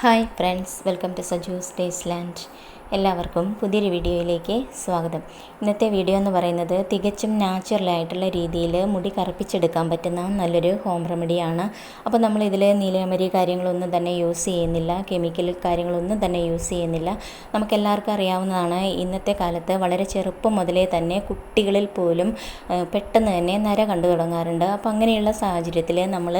Hi friends, welcome to Saju's Tasteland. എല്ലാവർക്കും പുതിയൊരു വീഡിയോയിലേക്ക് സ്വാഗതം. ഇന്നത്തെ വീഡിയോ എന്ന് പറയുന്നത് തികച്ചും നാച്ചുറലായിട്ടുള്ള രീതിയിൽ മുടി കറുപ്പിച്ചെടുക്കാൻ പറ്റുന്ന നല്ലൊരു ഹോം റെമഡിയാണ് അപ്പോൾ നമ്മൾ ഇതിൽ നീലമരി കാര്യങ്ങളൊന്നും തന്നെ യൂസ് ചെയ്യുന്നില്ല കെമിക്കൽ കാര്യങ്ങളൊന്നും തന്നെ യൂസ് ചെയ്യുന്നില്ല. നമുക്കെല്ലാവർക്കും അറിയാവുന്നതാണ് ഇന്നത്തെ കാലത്ത് വളരെ ചെറുപ്പം മുതലേ തന്നെ കുട്ടികളിൽ പോലും പെട്ടെന്ന് തന്നെ നര കണ്ടു തുടങ്ങാറുണ്ട്. അപ്പോൾ അങ്ങനെയുള്ള സാഹചര്യത്തിൽ നമ്മൾ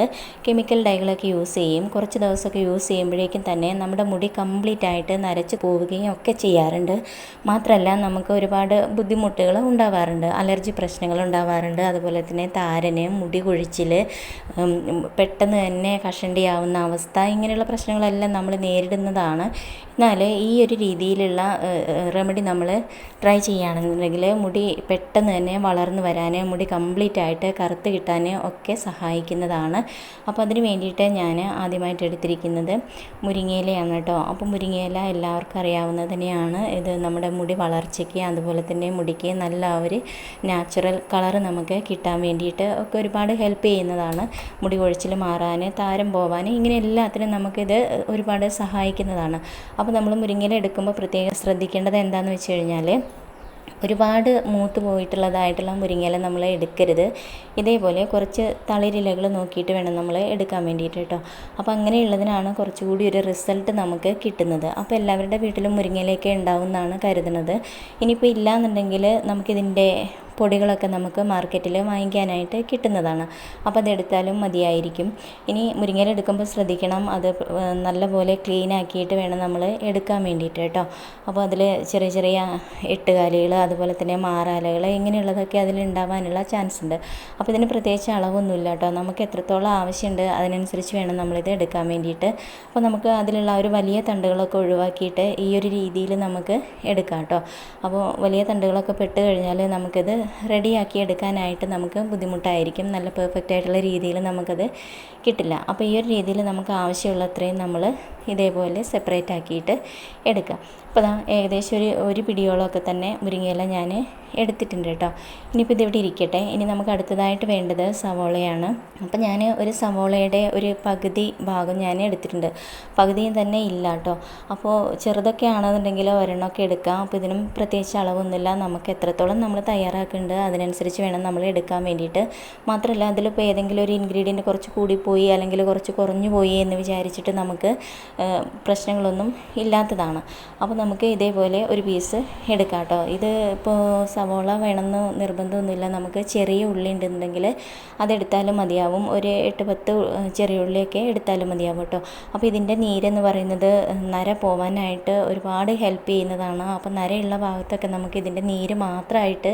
കെമിക്കൽ ഡൈകളൊക്കെ യൂസ് ചെയ്യും. കുറച്ച് ദിവസമൊക്കെ യൂസ് ചെയ്യുമ്പോഴേക്കും തന്നെ നമ്മുടെ മുടി കംപ്ലീറ്റ് ആയിട്ട് നരച്ച് പോവുകയും ഒക്കെ ചെയ്യാറുണ്ട്. മാത്രമല്ല നമുക്ക് ഒരുപാട് ബുദ്ധിമുട്ടുകൾ ഉണ്ടാവാറുണ്ട്. അലർജി പ്രശ്നങ്ങൾ ഉണ്ടാവാറുണ്ട്. അതുപോലെ തന്നെ താരന് മുടി കൊഴിച്ചിൽ പെട്ടെന്ന് തന്നെ കഷണ്ടിയാവുന്ന അവസ്ഥ ഇങ്ങനെയുള്ള പ്രശ്നങ്ങളെല്ലാം നമ്മൾ നേരിടുന്നതാണ്. എന്നാൽ ഈ ഒരു രീതിയിലുള്ള റെമഡി നമ്മൾ ട്രൈ ചെയ്യുകയാണെന്നുണ്ടെങ്കിൽ മുടി പെട്ടെന്ന് തന്നെ വളർന്നു വരാൻ മുടി കംപ്ലീറ്റ് ആയിട്ട് കറുത്ത് കിട്ടാൻ ഒക്കെ സഹായിക്കുന്നതാണ്. അപ്പോൾ അതിന് വേണ്ടിയിട്ട് ഞാൻ ആദ്യമായിട്ട് എടുത്തിരിക്കുന്നത് മുരിങ്ങയിലയാണ് കേട്ടോ. അപ്പോൾ മുരിങ്ങയില എല്ലാവർക്കും അറിയാവുന്നത് തന്നെയാണ്. ഇത് നമ്മുടെ മുടി വളർച്ചയ്ക്ക് അതുപോലെ തന്നെ മുടിക്ക് നല്ല ഒരു നാച്ചുറൽ കളർ നമുക്ക് കിട്ടാൻ വേണ്ടിയിട്ട് ഒക്കെ ഒരുപാട് ഹെൽപ്പ് ചെയ്യുന്നതാണ്. മുടി കൊഴിച്ചിൽ മാറാൻ താരം പോവാൻ ഇങ്ങനെ എല്ലാത്തിനും നമുക്കിത് ഒരുപാട് സഹായിക്കുന്നതാണ്. അപ്പോൾ നമ്മൾ മുരിങ്ങയില എടുക്കുമ്പോൾ പ്രത്യേകം ശ്രദ്ധിക്കേണ്ടത് എന്താണെന്ന് വെച്ച് കഴിഞ്ഞാൽ ഒരുപാട് മൂത്ത് പോയിട്ടുള്ളതായിട്ടുള്ള മുരിങ്ങയില നമ്മൾ എടുക്കരുത്. ഇതേപോലെ കുറച്ച് തളിരിലകൾ നോക്കിയിട്ട് വേണം നമ്മൾ എടുക്കാൻ വേണ്ടിയിട്ട് കേട്ടോ. അപ്പോൾ അങ്ങനെയുള്ളതിനാണ് കുറച്ചുകൂടി ഒരു റിസൾട്ട് നമുക്ക് കിട്ടുന്നത്. അപ്പോൾ എല്ലാവരുടെ വീട്ടിലും മുരിങ്ങയിലയൊക്കെ ഉണ്ടാവും എന്നാണ് കരുതുന്നത്. ഇനിയിപ്പോൾ ഇല്ലയെന്നുണ്ടെങ്കിൽ നമുക്കിതിന്റെ പൊടികളൊക്കെ നമുക്ക് മാർക്കറ്റിൽ വാങ്ങിക്കാനായിട്ട് കിട്ടുന്നതാണ്. അപ്പോൾ അതെടുത്താലും മതിയായിരിക്കും. ഇനി മുരിങ്ങയില എടുക്കുമ്പോൾ ശ്രദ്ധിക്കണം. അത് നല്ലപോലെ ക്ലീൻ ആക്കിയിട്ട് വേണം നമ്മൾ എടുക്കാൻ വേണ്ടിയിട്ട് കേട്ടോ. അപ്പോൾ അതിൽ ചെറിയ ചെറിയ എട്ടുകാലികൾ അതുപോലെ തന്നെ മാറാലകൾ ഇങ്ങനെയുള്ളതൊക്കെ അതിൽ ഉണ്ടാവാനുള്ള ചാൻസ് ഉണ്ട്. അപ്പോൾ ഇതിന് പ്രത്യേകിച്ച് അളവൊന്നുമില്ല കേട്ടോ. നമുക്ക് എത്രത്തോളം ആവശ്യമുണ്ട് അതിനനുസരിച്ച് വേണം നമ്മളിത് എടുക്കാൻ വേണ്ടിയിട്ട്. അപ്പോൾ നമുക്ക് അതിലുള്ള ഒരു വലിയ തണ്ടുകളൊക്കെ ഒഴിവാക്കിയിട്ട് ഈ ഒരു രീതിയിൽ നമുക്ക് എടുക്കാം കേട്ടോ. അപ്പോൾ വലിയ തണ്ടുകളൊക്കെ പെട്ട് കഴിഞ്ഞാൽ നമുക്കിത് റെഡിയാക്കി എടുക്കാനായിട്ട് നമുക്ക് ബുദ്ധിമുട്ടായിരിക്കും. നല്ല പെർഫെക്റ്റ് ആയിട്ടുള്ള രീതിയിൽ നമുക്കത് കിട്ടില്ല. അപ്പോൾ ഈ ഒരു രീതിയിൽ നമുക്ക് ആവശ്യമുള്ള അത്രയും നമ്മൾ ഇതേപോലെ സെപ്പറേറ്റ് ആക്കിയിട്ട് എടുക്കാം. അപ്പോൾ ദാ ഏകദേശം ഒരു ഒരു പിടിയോളമൊക്കെ തന്നെ മുരിങ്ങയില ഞാൻ എടുത്തിട്ടുണ്ട് കേട്ടോ. ഇനിയിപ്പോൾ ഇതിവിടെ ഇരിക്കട്ടെ. ഇനി നമുക്ക് അടുത്തതായിട്ട് വേണ്ടത് സവോളയാണ്. അപ്പോൾ ഞാൻ ഒരു സവോളയുടെ ഒരു പകുതി ഭാഗം ഞാൻ എടുത്തിട്ടുണ്ട്. പകുതിയും തന്നെ ഇല്ല കേട്ടോ. അപ്പോൾ ചെറുതൊക്കെ ആണെന്നുണ്ടെങ്കിൽ ഒരെണ്ണമൊക്കെ എടുക്കാം. അപ്പോൾ ഇതിനും പ്രത്യേകിച്ച് അളവൊന്നുമില്ല. നമുക്ക് എത്രത്തോളം നമ്മൾ തയ്യാറാക്കുന്നുണ്ട് അതിനനുസരിച്ച് വേണം നമ്മൾ എടുക്കാൻ വേണ്ടിയിട്ട്. മാത്രമല്ല അതിലിപ്പോൾ ഏതെങ്കിലും ഒരു ഇൻഗ്രീഡിയന്റ് കുറച്ച് കൂടിപ്പോയി അല്ലെങ്കിൽ കുറച്ച് കുറഞ്ഞു പോയി എന്ന് വിചാരിച്ചിട്ട് നമുക്ക് പ്രശ്നങ്ങളൊന്നും ഇല്ലാത്തതാണ്. അപ്പോൾ നമുക്ക് ഇതേപോലെ ഒരു പീസ് എടുക്കാം കേട്ടോ ഇത് ഇപ്പോൾ സവോള വേണമെന്ന് നിർബന്ധമൊന്നുമില്ല. നമുക്ക് ചെറിയ ഉള്ളി ഉണ്ടെന്നുണ്ടെങ്കിൽ അതെടുത്താലും മതിയാവും. ഒരു എട്ട് പത്ത് ചെറിയ ഉള്ളിയൊക്കെ എടുത്താലും മതിയാവും കേട്ടോ അപ്പോൾ ഇതിന്റെ നീരെന്ന് പറയുന്നത് നര പോവാനായിട്ട് ഒരുപാട് ഹെൽപ്പ് ചെയ്യുന്നതാണ്. അപ്പോൾ നരയുള്ള ഭാഗത്തൊക്കെ നമുക്ക് ഇതിന്റെ നീര് മാത്രമായിട്ട്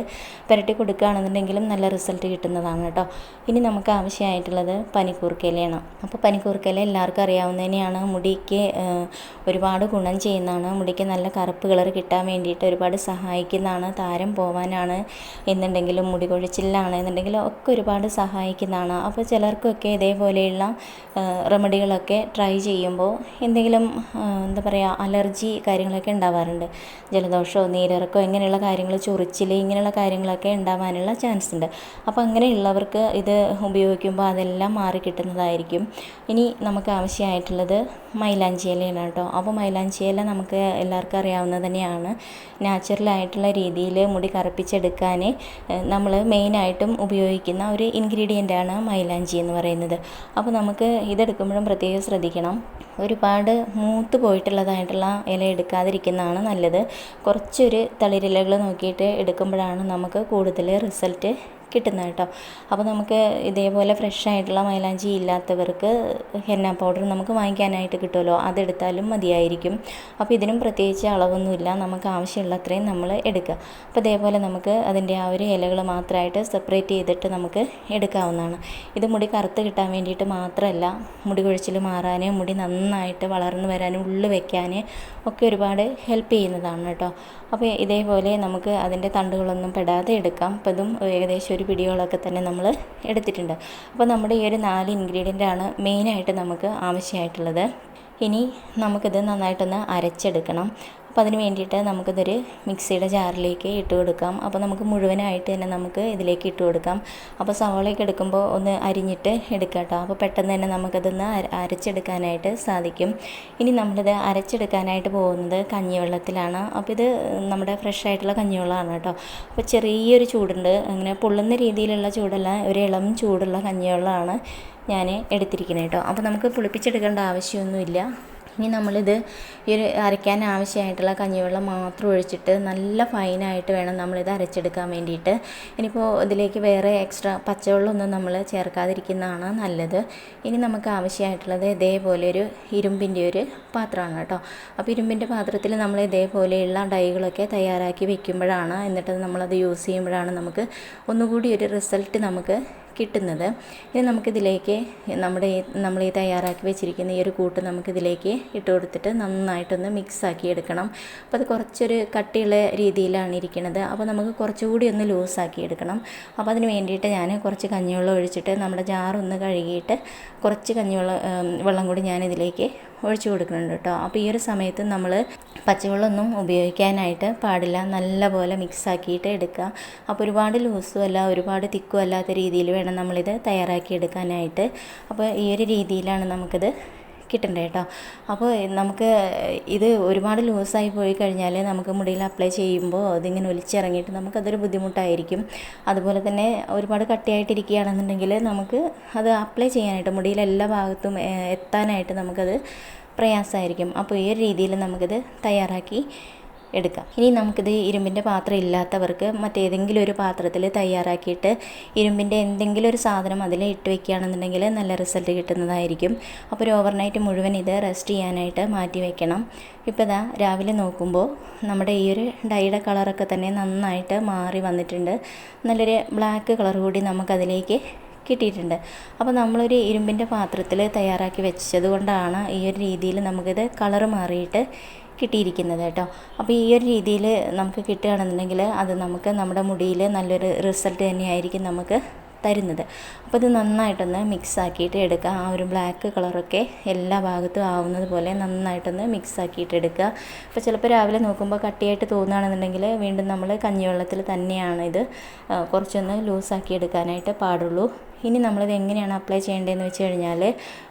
പുരട്ടി കൊടുക്കുകയാണെന്നുണ്ടെങ്കിലും നല്ല റിസൾട്ട് കിട്ടുന്നതാണ് കേട്ടോ ഇനി നമുക്ക് ആവശ്യമായിട്ടുള്ളത് പനിക്കൂർക്കയിലയാണ് അപ്പോൾ പനിക്കൂർക്കയില എല്ലാവർക്കും അറിയാവുന്ന തന്നെയാണ് മുടിക്ക് ഒരുപാട് ഗുണം ചെയ്യുന്നതാണ്. മുടിക്ക് നല്ല കറുപ്പ് കളർ കിട്ടാൻ വേണ്ടിയിട്ട് ഒരുപാട് സഹായിക്കുന്നതാണ് താരം പോവാനാണ് എന്നുണ്ടെങ്കിലും മുടി കൊഴിച്ചിലാണ് എന്നുണ്ടെങ്കിലും ഒക്കെ ഒരുപാട് സഹായിക്കുന്നതാണ്. അപ്പോൾ ചിലർക്കൊക്കെ ഇതേപോലെയുള്ള റെമഡികളൊക്കെ ട്രൈ ചെയ്യുമ്പോൾ എന്തെങ്കിലും എന്താ പറയുക അലർജി കാര്യങ്ങളൊക്കെ ഉണ്ടാവാറുണ്ട്. ജലദോഷമോ നീരിറക്കോ ഇങ്ങനെയുള്ള കാര്യങ്ങൾ ചൊറിച്ചിൽ ഇങ്ങനെയുള്ള കാര്യങ്ങളൊക്കെ ഉണ്ടാവാനുള്ള ചാൻസ് ഉണ്ട്. അപ്പോൾ അങ്ങനെയുള്ളവർക്ക് ഇത് ഉപയോഗിക്കുമ്പോൾ അതെല്ലാം മാറി കിട്ടുന്നതായിരിക്കും. ഇനി നമുക്ക് ആവശ്യമായിട്ടുള്ളത് മൈലാഞ്ചി ഇലയാണ് കേട്ടോ. അപ്പോൾ മൈലാഞ്ചി ഇല നമുക്ക് എല്ലാവർക്കും അറിയാവുന്നത് തന്നെയാണ്. നാച്ചുറലായിട്ടുള്ള രീതിയിൽ മുടി കറുപ്പിച്ചെടുക്കാൻ നമ്മൾ മെയിനായിട്ടും ഉപയോഗിക്കുന്ന ഒരു ഇൻഗ്രീഡിയന്റാണ് മൈലാഞ്ചി എന്ന് പറയുന്നത്. അപ്പോൾ നമുക്ക് ഇതെടുക്കുമ്പോഴും പ്രത്യേകം ശ്രദ്ധിക്കണം. ഒരുപാട് മൂത്ത് പോയിട്ടുള്ളതായിട്ടുള്ള ഇല എടുക്കാതിരിക്കുന്നതാണ് നല്ലത്. കുറച്ചൊരു തളിരിലകൾ നോക്കിയിട്ട് എടുക്കുമ്പോഴാണ് നമുക്ക് കൂടുതൽ റിസൾട്ട് കിട്ടുന്നത് കേട്ടോ. അപ്പോൾ നമുക്ക് ഇതേപോലെ ഫ്രഷ് ആയിട്ടുള്ള മൈലാഞ്ചി ഇല്ലാത്തവർക്ക് ഹെന്ന പൗഡർ നമുക്ക് വാങ്ങിക്കാനായിട്ട് കിട്ടുമല്ലോ. അതെടുത്താലും മതിയായിരിക്കും. അപ്പോൾ ഇതിനും പ്രത്യേകിച്ച് അളവൊന്നുമില്ല. നമുക്ക് ആവശ്യമുള്ള അത്രയും നമ്മൾ എടുക്കുക. അപ്പോൾ ഇതേപോലെ നമുക്ക് അതിന്റെ ആ ഒരു ഇലകൾ മാത്രമായിട്ട് സെപ്പറേറ്റ് ചെയ്തിട്ട് നമുക്ക് എടുക്കാവുന്നതാണ്. ഇത് മുടി കറുത്ത് കിട്ടാൻ വേണ്ടിയിട്ട് മാത്രമല്ല മുടി കൊഴിച്ചിൽ മാറാൻ മുടി നന്നായിട്ട് വളർന്നു വരാൻ ഉള്ളു വയ്ക്കാൻ ഒക്കെ ഒരുപാട് ഹെൽപ്പ് ചെയ്യുന്നതാണ് കേട്ടോ. അപ്പോൾ ഇതേപോലെ നമുക്ക് അതിന്റെ തണ്ടുകളൊന്നും പെടാതെ എടുക്കാം. അപ്പോൾ ഇതും ഏകദേശം ഒരു പിടിയോളമൊക്കെ തന്നെ നമ്മൾ എടുത്തിട്ടുണ്ട്. അപ്പോൾ നമ്മുടെ ഈ ഒരു നാല് ഇൻഗ്രീഡിയന്റ് ആണ് മെയിനായിട്ട് നമുക്ക് ആവശ്യമായിട്ടുള്ളത്. ഇനി നമുക്കിത് നന്നായിട്ടൊന്ന് അരച്ചെടുക്കണം. അപ്പോൾ അതിന് വേണ്ടിയിട്ട് നമുക്കിതൊരു മിക്സിയുടെ ജാറിലേക്ക് ഇട്ട് കൊടുക്കാം. അപ്പോൾ നമുക്ക് മുഴുവനായിട്ട് തന്നെ നമുക്ക് ഇതിലേക്ക് ഇട്ട് കൊടുക്കാം. അപ്പോൾ സവാളയൊക്കെ എടുക്കുമ്പോൾ ഒന്ന് അരിഞ്ഞിട്ട് എടുക്കാം കേട്ടോ. അപ്പോൾ പെട്ടെന്ന് തന്നെ നമുക്കതൊന്ന് അരച്ചെടുക്കാനായിട്ട് സാധിക്കും. ഇനി നമ്മളിത് അരച്ചെടുക്കാനായിട്ട് പോകുന്നത് കഞ്ഞിവെള്ളത്തിലാണ്. അപ്പോൾ ഇത് നമ്മുടെ ഫ്രഷ് ആയിട്ടുള്ള കഞ്ഞിവെള്ളമാണ് കേട്ടോ. അപ്പോൾ ചെറിയൊരു ചൂടുണ്ട്. അങ്ങനെ പൊള്ളുന്ന രീതിയിലുള്ള ചൂടല്ല ഒരു ഇളം ചൂടുള്ള കഞ്ഞിവെള്ളമാണ് ഞാൻ എടുത്തിരിക്കുന്നത് കേട്ടോ. അപ്പോൾ നമുക്ക് പുളിപ്പിച്ചെടുക്കേണ്ട ആവശ്യമൊന്നുമില്ല. ഇനി നമ്മളിത് ഈ ഒരു അരയ്ക്കാൻ ആവശ്യമായിട്ടുള്ള കഞ്ഞിവെള്ളം മാത്രം ഒഴിച്ചിട്ട് നല്ല ഫൈനായിട്ട് വേണം നമ്മളിത് അരച്ചെടുക്കാൻ വേണ്ടിയിട്ട്. ഇനിയിപ്പോൾ ഇതിലേക്ക് വേറെ എക്സ്ട്രാ പച്ചവെള്ളമൊന്നും നമ്മൾ ചേർക്കാതിരിക്കുന്നതാണ് നല്ലത്. ഇനി നമുക്ക് ആവശ്യമായിട്ടുള്ളത് ഇതേപോലെ ഒരു ഇരുമ്പിന്റെ ഒരു പാത്രമാണ് കേട്ടോ. അപ്പോൾ ഇരുമ്പിന്റെ പാത്രത്തിൽ നമ്മൾ ഇതേപോലെയുള്ള ഡൈകളൊക്കെ തയ്യാറാക്കി വെക്കുമ്പോഴാണ് എന്നിട്ട് നമ്മളത് യൂസ് ചെയ്യുമ്പോഴാണ് നമുക്ക് ഒന്നുകൂടി ഒരു റിസൾട്ട് നമുക്ക് കിട്ടുന്നത്. ഇനി നമുക്കിതിലേക്ക് നമ്മുടെ നമ്മൾ ഈ തയ്യാറാക്കി വെച്ചിരിക്കുന്ന ഈ ഒരു കൂട്ട് നമുക്കിതിലേക്ക് ഇട്ട് കൊടുത്തിട്ട് നന്നായിട്ടൊന്ന് മിക്സ് ആക്കി എടുക്കണം. അപ്പോൾ അത് കുറച്ചൊരു കട്ടിയുള്ള രീതിയിലാണ് ഇരിക്കുന്നത് അപ്പോൾ നമുക്ക് കുറച്ചുകൂടി ഒന്ന് ലൂസാക്കി എടുക്കണം. അപ്പോൾ അതിന് വേണ്ടിയിട്ട് ഞാൻ കുറച്ച് കഞ്ഞിവെള്ളം ഒഴിച്ചിട്ട് നമ്മുടെ ജാറൊന്ന് കഴുകിയിട്ട് കുറച്ച് കഞ്ഞിവെള്ളം വെള്ളം കൂടി ഞാൻ ഇതിലേക്ക് ഒഴിച്ചു കൊടുക്കുന്നുണ്ട് കേട്ടോ. അപ്പോൾ ഈ ഒരു സമയത്ത് നമ്മൾ പച്ചവെള്ളമൊന്നും ഉപയോഗിക്കാനായിട്ട് പാടില്ല. നല്ലപോലെ മിക്സ് ആക്കിയിട്ട് എടുക്കുക. അപ്പോൾ ഒരുപാട് ലൂസും അല്ല ഒരുപാട് തിക്കും അല്ലാത്ത രീതിയിൽ വേണം നമ്മളിത് തയ്യാറാക്കി എടുക്കാനായിട്ട്. അപ്പോൾ ഈ ഒരു രീതിയിലാണ് നമുക്കിത് കിട്ടണ്ടേ കേട്ടോ. അപ്പോൾ നമുക്ക് ഇത് ഒരുപാട് ലൂസായി പോയി കഴിഞ്ഞാൽ നമുക്ക് മുടിയിൽ അപ്ലൈ ചെയ്യുമ്പോൾ അതിങ്ങനെ ഒലിച്ചിറങ്ങിയിട്ട് നമുക്കതൊരു ബുദ്ധിമുട്ടായിരിക്കും. അതുപോലെ തന്നെ ഒരുപാട് കട്ടിയായിട്ടിരിക്കുകയാണെന്നുണ്ടെങ്കിൽ നമുക്ക് അത് അപ്ലൈ ചെയ്യാനായിട്ട് മുടിയിൽ എല്ലാ ഭാഗത്തും എത്താനായിട്ട് നമുക്കത് പ്രയാസമായിരിക്കും. അപ്പോൾ ഈ ഒരു രീതിയിൽ നമുക്കിത് തയ്യാറാക്കി എടുക്കാം. ഇനി നമുക്കിത് ഇരുമ്പിന്റെ പാത്രം ഇല്ലാത്തവർക്ക് മറ്റേതെങ്കിലും ഒരു പാത്രത്തിൽ തയ്യാറാക്കിയിട്ട് ഇരുമ്പിന്റെ എന്തെങ്കിലും ഒരു സാധനം അതിൽ ഇട്ട് വെക്കുകയാണെന്നുണ്ടെങ്കിൽ നല്ല റിസൾട്ട് കിട്ടുന്നതായിരിക്കും. അപ്പോൾ ഒരു ഓവർനൈറ്റ് മുഴുവൻ ഇത് റെസ്റ്റ് ചെയ്യാനായിട്ട് മാറ്റി വെക്കണം. ഇപ്പോൾ ഇതാ രാവിലെ നോക്കുമ്പോൾ നമ്മുടെ ഈ ഒരു ഡൈയുടെ കളറൊക്കെ തന്നെ നന്നായിട്ട് മാറി വന്നിട്ടുണ്ട്. നല്ലൊരു ബ്ലാക്ക് കളർ കൂടി നമുക്കതിലേക്ക് കിട്ടിയിട്ടുണ്ട് അപ്പോൾ നമ്മളൊരു ഇരുമ്പിന്റെ പാത്രത്തിൽ തയ്യാറാക്കി വെച്ചത് കൊണ്ടാണ് ഈ ഒരു രീതിയിൽ നമുക്കിത് കളർ മാറിയിട്ട് കിട്ടിയിരിക്കുന്നത് കേട്ടോ. അപ്പോൾ ഈ ഒരു രീതിയിൽ നമുക്ക് കിട്ടുകയാണെന്നുണ്ടെങ്കിൽ അത് നമുക്ക് നമ്മുടെ മുടിയിൽ നല്ലൊരു റിസൾട്ട് തന്നെയായിരിക്കും നമുക്ക് തരുന്നത്. അപ്പോൾ ഇത് നന്നായിട്ടൊന്ന് മിക്സ് ആക്കിയിട്ട് എടുക്കുക. ആ ഒരു ബ്ലാക്ക് കളറൊക്കെ എല്ലാ ഭാഗത്തും ആവുന്നത് പോലെ നന്നായിട്ടൊന്ന് മിക്സ് ആക്കിയിട്ട് എടുക്കുക. അപ്പോൾ ചിലപ്പോൾ രാവിലെ നോക്കുമ്പോൾ കട്ടിയായിട്ട് തോന്നുകയാണെന്നുണ്ടെങ്കിൽ വീണ്ടും നമ്മൾ കഞ്ഞിവെള്ളത്തിൽ തന്നെയാണ് ഇത് കുറച്ചൊന്ന് ലൂസാക്കി എടുക്കാനായിട്ട് പാടുള്ളൂ. ഇനി നമ്മളിത് എങ്ങനെയാണ് അപ്ലൈ ചെയ്യേണ്ടതെന്ന് വെച്ച് കഴിഞ്ഞാൽ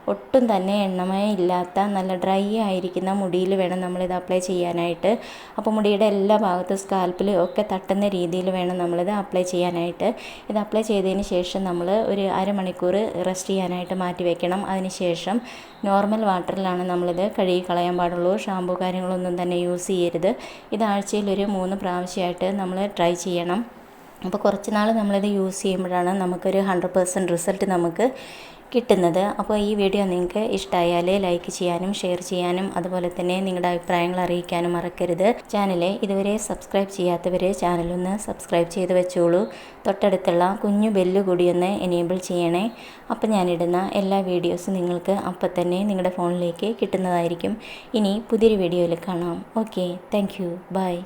ഒട്ടും തന്നെ എണ്ണമയം ഇല്ലാത്ത നല്ല ഡ്രൈ ആയിരിക്കുന്ന മുടിയിൽ വേണം നമ്മളിത് അപ്ലൈ ചെയ്യാനായിട്ട്. അപ്പോൾ മുടിയുടെ എല്ലാ ഭാഗത്തും സ്കാൽപ്പിൽ ഒക്കെ തട്ടുന്ന രീതിയിൽ വേണം നമ്മളിത് അപ്ലൈ ചെയ്യാനായിട്ട്. ഇത് അപ്ലൈ ചെയ്തതിന് ശേഷം നമ്മൾ ഒരു അരമണിക്കൂർ റെസ്റ്റ് ചെയ്യാനായിട്ട് മാറ്റി വെക്കണം. അതിനുശേഷം നോർമൽ വാട്ടറിലാണ് നമ്മളിത് കഴുകി കളയാൻ പാടുള്ളൂ. ഷാമ്പു കാര്യങ്ങളൊന്നും തന്നെ യൂസ് ചെയ്യരുത്. ഇത് ആഴ്ചയിൽ ഒരു മൂന്ന് പ്രാവശ്യമായിട്ട് നമ്മൾ ട്രൈ ചെയ്യണം. അപ്പോൾ കുറച്ച് നാൾ നമ്മളിത് യൂസ് ചെയ്യുമ്പോഴാണ് നമുക്കൊരു ഹൺഡ്രഡ് പേഴ്സന്റ് റിസൾട്ട് നമുക്ക് കിട്ടുന്നത്. അപ്പോൾ ഈ വീഡിയോ നിങ്ങൾക്ക് ഇഷ്ടമായാൽ ലൈക്ക് ചെയ്യാനും ഷെയർ ചെയ്യാനും അതുപോലെ തന്നെ നിങ്ങളുടെ അഭിപ്രായങ്ങൾ അറിയിക്കാനും മറക്കരുത്. ചാനൽ ഇതുവരെ സബ്സ്ക്രൈബ് ചെയ്യാത്തവർ ചാനലൊന്ന് സബ്സ്ക്രൈബ് ചെയ്ത് വെച്ചോളൂ. തൊട്ടടുത്തുള്ള കുഞ്ഞു ബെല്ല് കൂടി ഒന്ന് എനേബിൾ ചെയ്യണേ. അപ്പോൾ ഞാനിടുന്ന എല്ലാ വീഡിയോസും നിങ്ങൾക്ക് അപ്പം തന്നെ നിങ്ങളുടെ ഫോണിലേക്ക് കിട്ടുന്നതായിരിക്കും. ഇനി പുതിയൊരു വീഡിയോയിൽ കാണാം. Okay thank you by